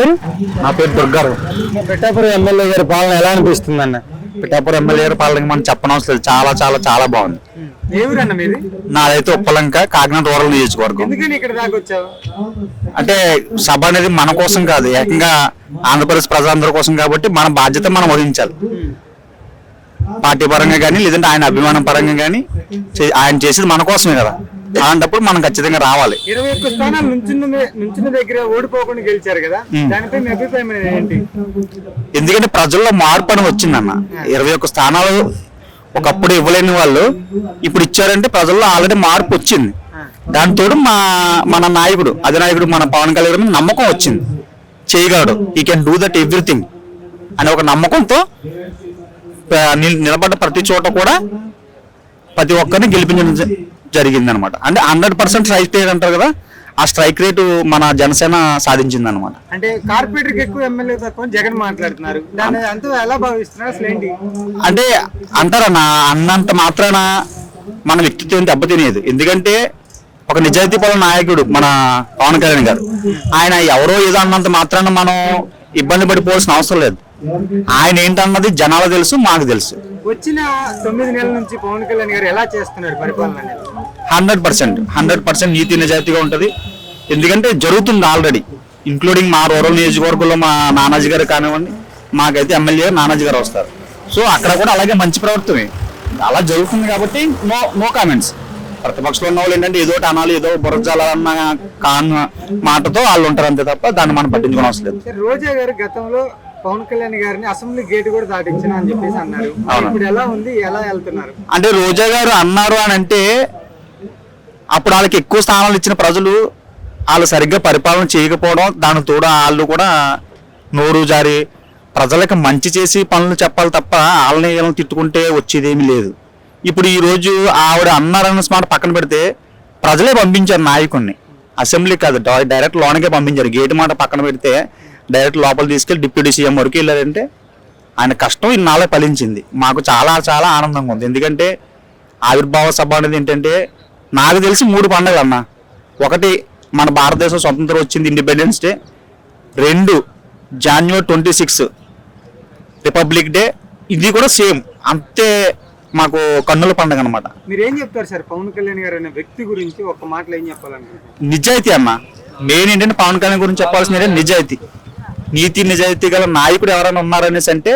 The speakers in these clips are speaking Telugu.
నా పేరు దుర్గారావు పిఠాపురం ఎమ్మెల్యే గారి పాలన ఎలా అనిపిస్తుంది అన్న? పిఠాపురం ఎమ్మెల్యే గారి పాలన మనం చెప్పనవసరం లేదు. చాలా చాలా చాలా బాగుంది. నాదైతే ఉప్పలంక కాకినాడ రూరల్ నియోజకవర్గం. ఎందుకని ఇక్కడ దాకా వచ్చావు? అంటే సభ అనేది మన కోసం కాదు ఏకంగా ఆంధ్రప్రదేశ్ ప్రజలందరి కోసం కాబట్టి మన బాధ్యత మనం వహించాలి. పార్టీ పరంగా కానీ లేదంటే ఆయన అభిమానం పరంగా కానీ ఆయన చేసేది మన కోసమే కదా. అలాంటప్పుడు మనం ఖచ్చితంగా రావాలి. ఇరవై ఒక్క స్థానాలు నుంచున్న దగ్గర ఓడిపోకుండా గెలిచారు కదా? దానిపై మీ అభిప్రాయం ఏంటి? ఎందుకంటే ప్రజల్లో మార్పు అని వచ్చిందన్న. ఇరవై ఒక్క స్థానాలు ఒకప్పుడు ఇవ్వలేని వాళ్ళు ఇప్పుడు ఇచ్చారంటే ప్రజల్లో ఆల్రెడీ మార్పు వచ్చింది. దానితోడు మా మన నాయకుడు అధినాయకుడు మన పవన్ కళ్యాణ్ మీద నమ్మకం వచ్చింది. చేయగలడు. ఈ కెన్ డూ దట్ ఎవ్రీథింగ్ అనే ఒక నమ్మకంతో నిలబడ్డ ప్రతి చోట కూడా ప్రతి ఒక్కరిని గెలిపించడం జ- జరిగింది అనమాట అంటే హండ్రెడ్ పర్సెంట్ స్ట్రైక్ రేట్ అంటారు కదా ఆ స్ట్రైక్ రేటు మన జనసేన సాధించింది అనమాట అంటే కార్పొరేటర్కి ఎక్కువ ఎమ్మెల్యే తక్కువ అని జగన్ మాట్లాడుతున్నారు. దాన్ని అంతా ఎలా భావిస్తున్నారు అసలు ఏంటి? అంటే అంటారా అన్నంత మాత్రాన మన వ్యక్తిత్వం దెబ్బతినేది. ఎందుకంటే ఒక నిజాయితీ పరుల నాయకుడు మన పవన్ కళ్యాణ్ గారు. ఆయన ఎవరో ఏదో అన్నంత మాత్రాన మనం ఇబ్బంది పడిపోవాల్సిన అవసరం లేదు. ఆయన ఏంటన్నది జనాలు తెలుసు మాకు తెలుసు. వచ్చిన తొమ్మిది నెలల నుంచి పవన్ కళ్యాణ్ గారు ఎలా చేస్తున్నారు పరిపాలన హండ్రెడ్ పర్సెంట్ హండ్రెడ్ పర్సెంట్ నీతి నిజాయితీగా ఉంటుంది. ఎందుకంటే జరుగుతుంది ఆల్రెడీ ఇంక్లూడింగ్ మా రూరల్ నియోజకవర్గంలో మా నానాజీ గారు కానివ్వండి మాకైతే ఎమ్మెల్యే నానాజీ గారు వస్తారు. సో అక్కడ కూడా అలాగే మంచి ప్రవర్తనే అలా జరుగుతుంది కాబట్టి నో నో కామెంట్స్. ప్రతిపక్షంలో ఉన్న వాళ్ళు ఏంటంటే ఏదో అనాలి ఏదో బురజాలన్న కాన్ మాటతో వాళ్ళు ఉంటారు అంతే తప్ప దాన్ని మనం పట్టించుకోవడం అవసరం లేదు. రోజా గారు గతంలో పవన్ కళ్యాణ్ గారిని అసెంబ్లీ గేట్ కూడా దాటించిన అని చెప్పేసి అన్నారు. ఇప్పుడు ఎలా ఉంది? ఎలా వెళ్తున్నారు? అంటే రోజా గారు అన్నారు అని అంటే అప్పుడు వాళ్ళకి ఎక్కువ స్థానాలు ఇచ్చిన ప్రజలు వాళ్ళు సరిగ్గా పరిపాలన చేయకపోవడం దాని తోడు వాళ్ళు కూడా నోరు జారి ప్రజలకు మంచి చేసి పనులు చెప్పాలి తప్ప వాళ్ళని వీళ్ళని తిట్టుకుంటే వచ్చేదేమీ లేదు. ఇప్పుడు ఈ రోజు ఆవిడ అన్నారన్న మాట పక్కన పెడితే ప్రజలే పంపించారు నాయకుడిని అసెంబ్లీ కాదు డైరెక్ట్ లోనకే పంపించారు. గేట్ మాట పక్కన పెడితే డైరెక్ట్ లోపల తీసుకెళ్ళి డిప్యూటీ సీఎం వరకు వెళ్ళారంటే ఆయన కష్టం ఇన్నాళ్ళే ఫలించింది. మాకు చాలా చాలా ఆనందంగా ఉంది. ఎందుకంటే ఆవిర్భావ సభ అనేది ఏంటంటే నాకు తెలిసి మూడు పండుగలు అన్న. ఒకటి మన భారతదేశం స్వతంత్రం వచ్చింది ఇండిపెండెన్స్ డే రెండు January twenty six republic day ఇది కూడా సేమ్. అంతే మాకు కన్నుల పండుగ అనమాట మీరు ఏం చెప్తారు సార్? పవన్ కళ్యాణ్ గారు అనే వ్యక్తి గురించి ఒక మాటలో ఏం చెప్పాలనుకుంటున్నారు? నిజాయితీ అన్న. మెయిన్ ఏంటంటే పవన్ కళ్యాణ్ గురించి చెప్పాల్సింది నిజాయితీ. నీతి నిజాయితీ గల నాయకుడు ఎవరైనా ఉన్నారనేసి అంటే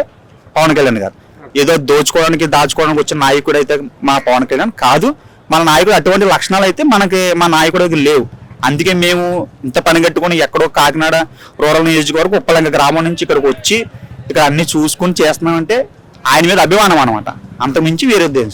పవన్ కళ్యాణ్ గారు. ఏదో దోచుకోవడానికి దాచుకోవడానికి వచ్చిన నాయకుడు అయితే మా పవన్ కళ్యాణ్ కాదు. మన నాయకుడు అటువంటి లక్షణాలు అయితే మనకి మా నాయకుడికి లేవు. అందుకే మేము ఇంత పని కట్టుకొని ఎక్కడో కాకినాడ రూరల్ నియోజకవర్గం ఉప్పలంక గ్రామం నుంచి ఇక్కడికి వచ్చి ఇక్కడ అన్ని చూసుకొని చేస్తున్నామంటే ఆయన మీద అభిమానం అనమాట అంతకుమించి వేరే దేశం